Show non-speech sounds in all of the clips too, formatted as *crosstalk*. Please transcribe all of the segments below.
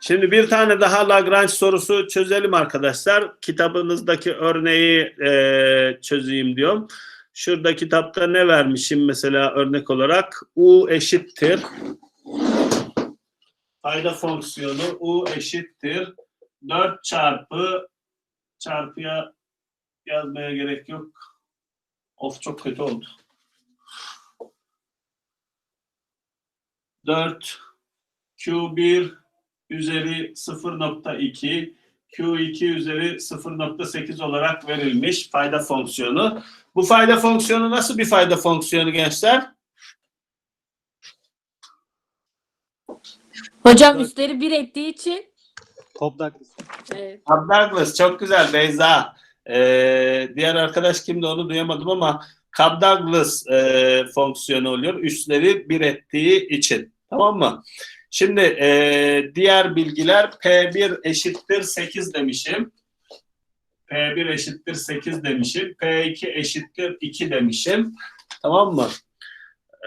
Şimdi bir tane daha Lagrange sorusu çözelim arkadaşlar. Kitabınızdaki örneği e, çözeyim diyorum. Şurada kitapta ne vermişim mesela örnek olarak? U eşittir. Fayda fonksiyonu U eşittir. 4 çarpı çarpıya yazmaya gerek yok. Of çok kötü oldu. 4 Q1 üzeri 0.2 Q2 üzeri 0.8 olarak verilmiş fayda fonksiyonu. Bu fayda fonksiyonu nasıl bir fayda fonksiyonu gençler? Hocam üstleri bir ettiği için Top Douglas. evet. Bob Douglas çok güzel Beyza. Ee, diğer arkadaş kimdi onu duyamadım ama Cobb Douglas e, fonksiyonu oluyor. Üstleri bir ettiği için. Tamam mı? Şimdi e, diğer bilgiler P1 eşittir 8 demişim. P1 eşittir 8 demişim. P2 eşittir 2 demişim. Tamam mı?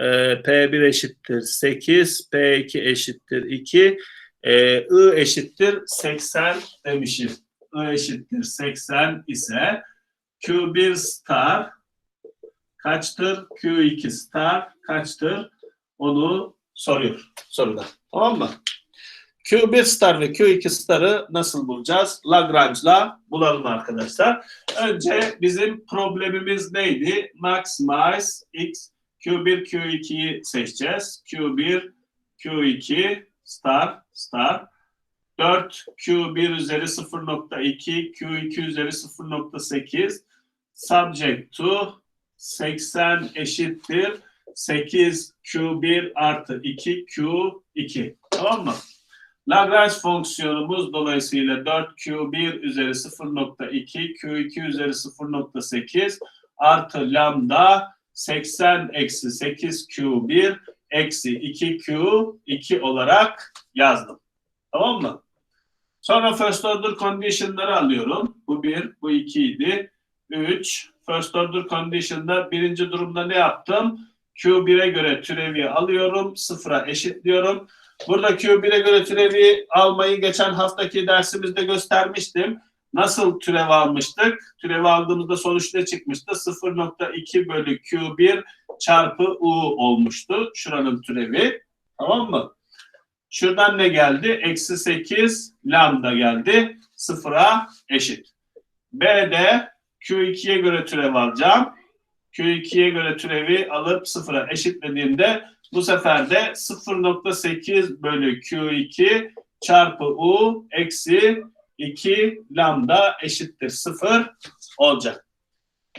Ee, P1 eşittir 8, P2 eşittir 2, ee, I eşittir 80 demişim. I eşittir 80 ise Q1 star kaçtır? Q2 star kaçtır? Onu soruyor soruda. Tamam mı? Q1 star ve Q2 star'ı nasıl bulacağız? Lagrange'la bulalım arkadaşlar. Önce bizim problemimiz neydi? Maximize x Q1 Q2'yi seçeceğiz. Q1 Q2 star star 4 Q1 üzeri 0.2 Q2 üzeri 0.8 subject to 80 eşittir 8 Q1 artı 2 Q2 tamam mı? Lagrange fonksiyonumuz dolayısıyla 4 Q1 üzeri 0.2 Q2 üzeri 0.8 artı lambda 80 eksi 8 Q1 eksi 2 Q2 olarak yazdım. Tamam mı? Sonra first order condition'ları alıyorum. Bu bir, bu iki idi. Üç, first order condition'da birinci durumda ne yaptım? Q1'e göre türevi alıyorum. Sıfıra eşitliyorum. Burada Q1'e göre türevi almayı geçen haftaki dersimizde göstermiştim. Nasıl türev almıştık? Türev aldığımızda sonuç ne çıkmıştı? 0.2 bölü Q1 çarpı U olmuştu. Şuranın türevi. Tamam mı? Şuradan ne geldi? Eksi 8 lambda geldi. Sıfıra eşit. B'de Q2'ye göre türev alacağım. Q2'ye göre türevi alıp sıfıra eşitlediğimde bu sefer de 0.8 bölü Q2 çarpı U eksi 2 lambda eşittir 0 olacak.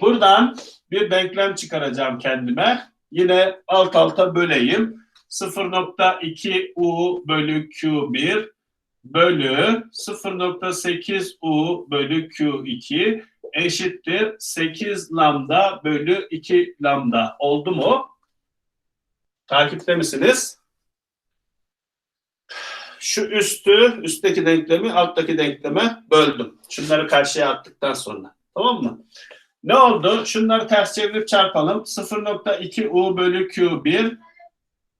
Buradan bir denklem çıkaracağım kendime. Yine alt alta böleyim. 0.2 U bölü Q1 bölü 0.8 U bölü Q2 eşittir 8 lambda bölü 2 lambda. Oldu mu? Takipte misiniz? Şu üstü, üstteki denklemi alttaki denkleme böldüm. Şunları karşıya attıktan sonra. Tamam mı? Ne oldu? Şunları ters çevirip çarpalım. 0.2 U bölü Q1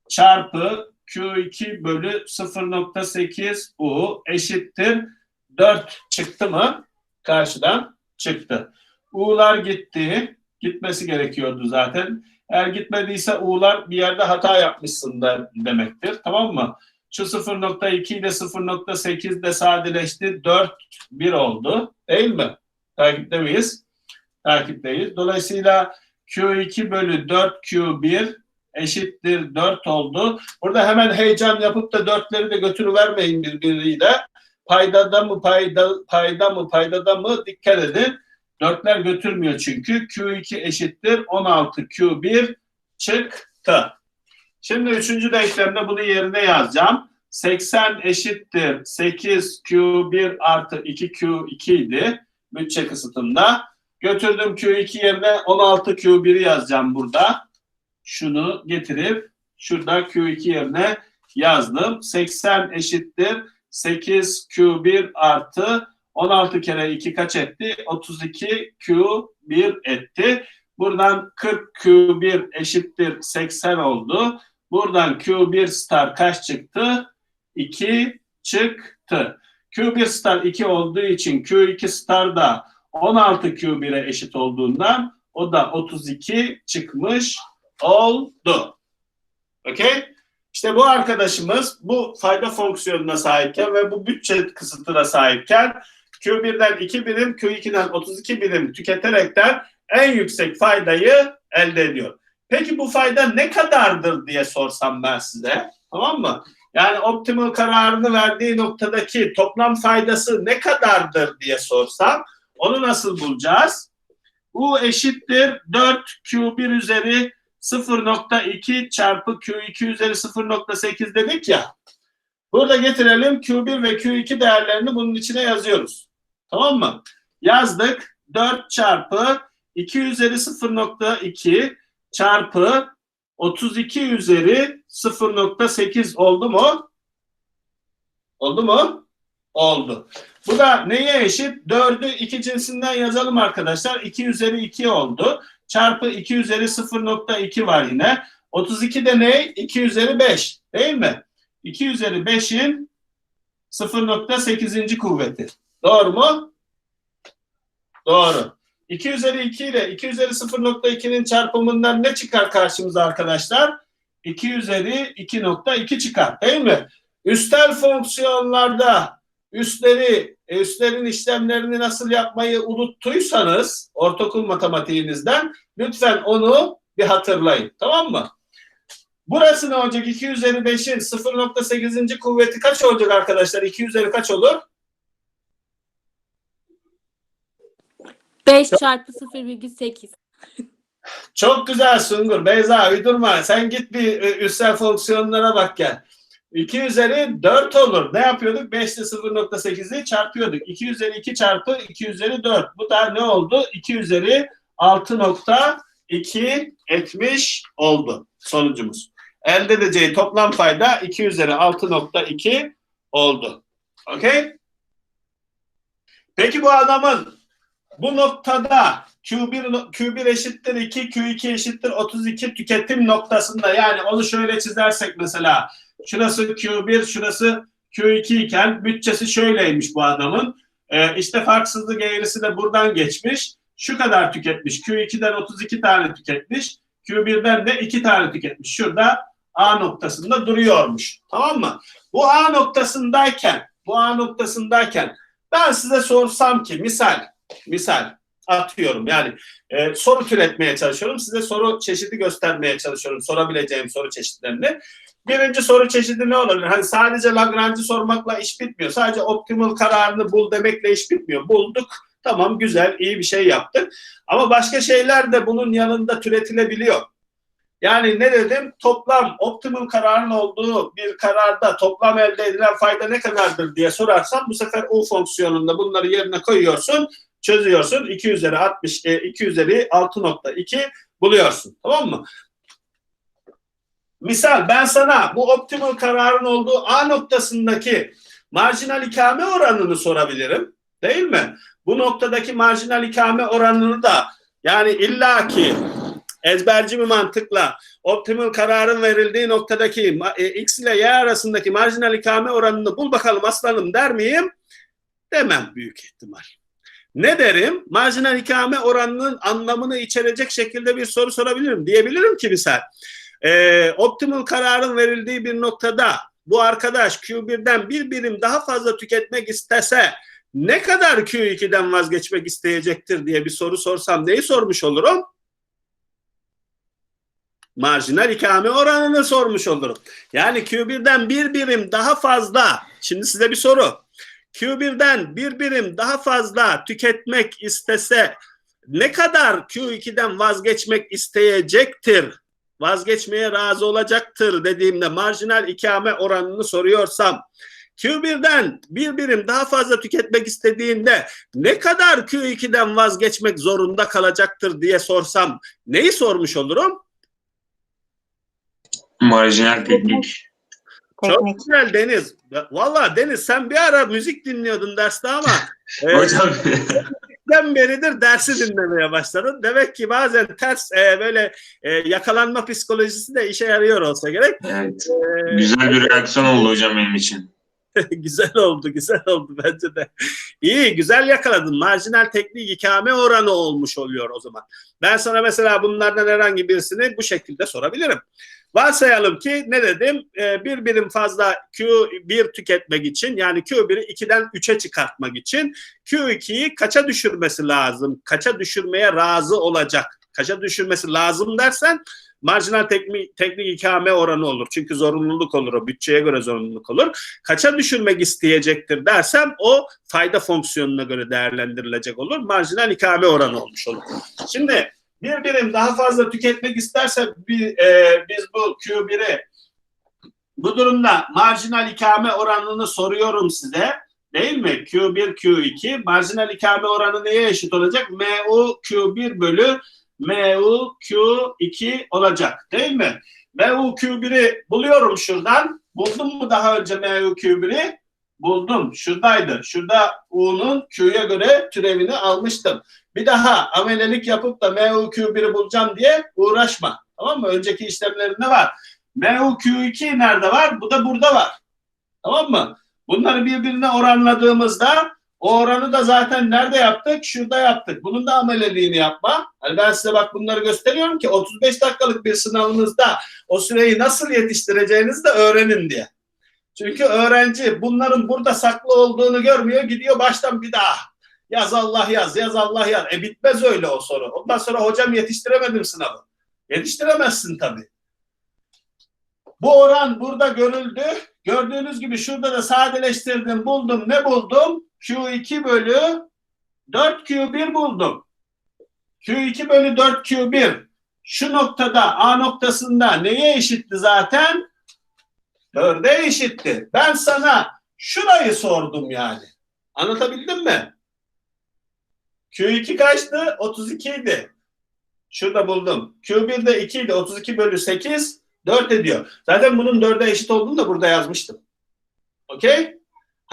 çarpı Q2 bölü 0.8 U eşittir 4 çıktı mı? Karşıdan çıktı. U'lar gitti. Gitmesi gerekiyordu zaten. Eğer gitmediyse U'lar bir yerde hata yapmışsın da demektir. Tamam mı? Şu 0.2 ile 0.8 de sadeleşti. 4, 1 oldu. Değil mi? Takipte miyiz? Takipteyiz. Dolayısıyla Q2 bölü 4 Q1 eşittir 4 oldu. Burada hemen heyecan yapıp da 4'leri de götürüvermeyin birbiriyle. Paydada mı payda, payda mı paydada mı dikkat edin. Dörtler götürmüyor çünkü. Q2 eşittir 16 Q1 çıktı. Şimdi üçüncü denklemde bunu yerine yazacağım. 80 eşittir 8 Q1 artı 2 Q2 idi bütçe kısıtında. Götürdüm Q2 yerine 16 Q1'i yazacağım burada. Şunu getirip şurada Q2 yerine yazdım. 80 eşittir 8 Q1 artı 16 kere 2 kaç etti? 32 Q1 etti. Buradan 40 Q1 eşittir 80 oldu. Buradan Q1 star kaç çıktı? 2 çıktı. Q1 star 2 olduğu için Q2 star da 16 Q1'e eşit olduğundan o da 32 çıkmış oldu. Okey? İşte bu arkadaşımız bu fayda fonksiyonuna sahipken ve bu bütçe kısıtına sahipken Q1'den 2 birim, Q2'den 32 birim tüketerekten en yüksek faydayı elde ediyor. Peki bu fayda ne kadardır diye sorsam ben size. Tamam mı? Yani optimal kararını verdiği noktadaki toplam faydası ne kadardır diye sorsam onu nasıl bulacağız? U eşittir 4 Q1 üzeri 0.2 çarpı Q2 üzeri 0.8 dedik ya. Burada getirelim Q1 ve Q2 değerlerini bunun içine yazıyoruz. Tamam mı? Yazdık. 4 çarpı 2 üzeri 0.2 çarpı 32 üzeri 0.8 oldu mu? Oldu mu? Oldu. Bu da neye eşit? 4'ü 2 cinsinden yazalım arkadaşlar. 2 üzeri 2 oldu. Çarpı 2 üzeri 0.2 var yine. 32 de ne? 2 üzeri 5. Değil mi? 2 üzeri 5'in 0.8. kuvveti. Doğru mu? Doğru. 2 üzeri 2 ile 2 üzeri 0.2'nin çarpımından ne çıkar karşımıza arkadaşlar? 2 üzeri 2.2 çıkar değil mi? Üstel fonksiyonlarda üstleri, e, üstlerin işlemlerini nasıl yapmayı unuttuysanız ortaokul matematiğinizden lütfen onu bir hatırlayın. Tamam mı? Burası ne olacak? 2 üzeri 5'in 0.8. kuvveti kaç olacak arkadaşlar? 2 üzeri kaç olur? 5 çarpı 0,8. Çok güzel Sungur. Beyza uydurma. Sen git bir e, üstel fonksiyonlara bak gel. 2 üzeri 4 olur. Ne yapıyorduk? 5 ile 0.8'i çarpıyorduk. 2 üzeri 2 çarpı 2 üzeri 4. Bu da ne oldu? 2 üzeri 6.2 etmiş oldu sonucumuz. Elde edeceği toplam fayda 2 üzeri 6.2 oldu. Okey? Peki bu adamın bu noktada Q1, Q1 eşittir 2, Q2 eşittir 32 tüketim noktasında yani onu şöyle çizersek mesela şurası Q1, şurası Q2 iken bütçesi şöyleymiş bu adamın. Ee, işte farksızlık eğrisi de buradan geçmiş. Şu kadar tüketmiş. Q2'den 32 tane tüketmiş. Q1'den de 2 tane tüketmiş. Şurada A noktasında duruyormuş. Tamam mı? Bu A noktasındayken, bu A noktasındayken ben size sorsam ki misal, misal atıyorum yani e, soru türetmeye çalışıyorum. Size soru çeşidi göstermeye çalışıyorum. Sorabileceğim soru çeşitlerini. Birinci soru çeşidi ne olabilir? Hani sadece Lagrange'ı sormakla iş bitmiyor. Sadece optimal kararını bul demekle iş bitmiyor. Bulduk. Tamam güzel iyi bir şey yaptık. Ama başka şeyler de bunun yanında türetilebiliyor. Yani ne dedim? Toplam optimal kararın olduğu bir kararda toplam elde edilen fayda ne kadardır diye sorarsam bu sefer U fonksiyonunda bunları yerine koyuyorsun, çözüyorsun. 2 üzeri 60 e, 2 üzeri 6.2 buluyorsun. Tamam mı? Misal ben sana bu optimal kararın olduğu A noktasındaki marjinal ikame oranını sorabilirim. Değil mi? Bu noktadaki marjinal ikame oranını da yani illaki ezberci bir mantıkla optimal kararın verildiği noktadaki e, x ile y arasındaki marjinal ikame oranını bul bakalım aslanım der miyim? Demem büyük ihtimal. Ne derim? Marjinal ikame oranının anlamını içerecek şekilde bir soru sorabilirim. Diyebilirim ki misal e, optimal kararın verildiği bir noktada bu arkadaş Q1'den bir birim daha fazla tüketmek istese ne kadar Q2'den vazgeçmek isteyecektir diye bir soru sorsam neyi sormuş olurum? Marjinal ikame oranını sormuş olurum. Yani Q1'den bir birim daha fazla. Şimdi size bir soru. Q1'den bir birim daha fazla tüketmek istese ne kadar Q2'den vazgeçmek isteyecektir? Vazgeçmeye razı olacaktır dediğimde marjinal ikame oranını soruyorsam Q1'den bir birim daha fazla tüketmek istediğinde ne kadar Q2'den vazgeçmek zorunda kalacaktır diye sorsam neyi sormuş olurum? Marjinal teknik. Çok Teknik. güzel Deniz. Valla Deniz sen bir ara müzik dinliyordun derste ama *laughs* e, Hocam den beridir dersi dinlemeye başladın. Demek ki bazen ters e, böyle e, yakalanma psikolojisi de işe yarıyor olsa gerek. evet, E, güzel bir reaksiyon oldu hocam benim için. *laughs* güzel oldu, güzel oldu bence de. İyi, güzel yakaladın. Marjinal teknik ikame oranı olmuş oluyor o zaman. Ben sana mesela bunlardan herhangi birisini bu şekilde sorabilirim. Varsayalım ki ne dedim? Ee, bir birim fazla Q1 tüketmek için yani Q1'i 2'den 3'e çıkartmak için Q2'yi kaça düşürmesi lazım? Kaça düşürmeye razı olacak? Kaça düşürmesi lazım dersen marjinal teknik, teknik ikame oranı olur. Çünkü zorunluluk olur o. Bütçeye göre zorunluluk olur. Kaça düşürmek isteyecektir dersem o fayda fonksiyonuna göre değerlendirilecek olur. Marjinal ikame oranı olmuş olur. Şimdi bir birim daha fazla tüketmek isterse bir, e, biz bu Q1'i bu durumda marjinal ikame oranını soruyorum size. Değil mi? Q1, Q2. Marjinal ikame oranı neye eşit olacak? MU Q1 bölü MU Q2 olacak. Değil mi? MU Q1'i buluyorum şuradan. Buldum mu daha önce MU Q1'i? Buldum. Şuradaydı. Şurada U'nun Q'ya göre türevini almıştım. Bir daha amelelik yapıp da MU Q1'i bulacağım diye uğraşma. Tamam mı? Önceki işlemlerinde var. MU Q2 nerede var? Bu da burada var. Tamam mı? Bunları birbirine oranladığımızda o oranı da zaten nerede yaptık? Şurada yaptık. Bunun da ameleliğini yapma. Hani ben size bak bunları gösteriyorum ki 35 dakikalık bir sınavınızda o süreyi nasıl yetiştireceğinizi de öğrenin diye. Çünkü öğrenci bunların burada saklı olduğunu görmüyor. Gidiyor baştan bir daha. Yaz Allah yaz, yaz Allah yaz. E bitmez öyle o soru. Ondan sonra hocam yetiştiremedim sınavı. Yetiştiremezsin tabii. Bu oran burada görüldü. Gördüğünüz gibi şurada da sadeleştirdim, buldum. Ne buldum? Q2 bölü 4Q1 buldum. Q2 bölü 4Q1 şu noktada A noktasında neye eşitti zaten? 4'e eşitti. Ben sana şurayı sordum yani. Anlatabildim mi? Q2 kaçtı? 32 idi. Şurada buldum. Q1 de 2 idi. 32 bölü 8 4 ediyor. Zaten bunun 4'e eşit olduğunu da burada yazmıştım. Okey?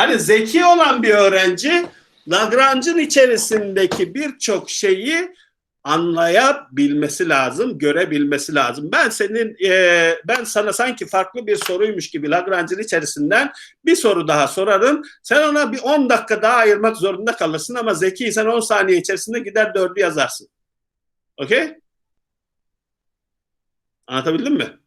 Hani zeki olan bir öğrenci Lagrange'ın içerisindeki birçok şeyi anlayabilmesi lazım, görebilmesi lazım. Ben senin, e, ben sana sanki farklı bir soruymuş gibi Lagrange'ın içerisinden bir soru daha sorarım. Sen ona bir 10 dakika daha ayırmak zorunda kalırsın ama zeki sen 10 saniye içerisinde gider dördü yazarsın. Okey? Anlatabildim mi?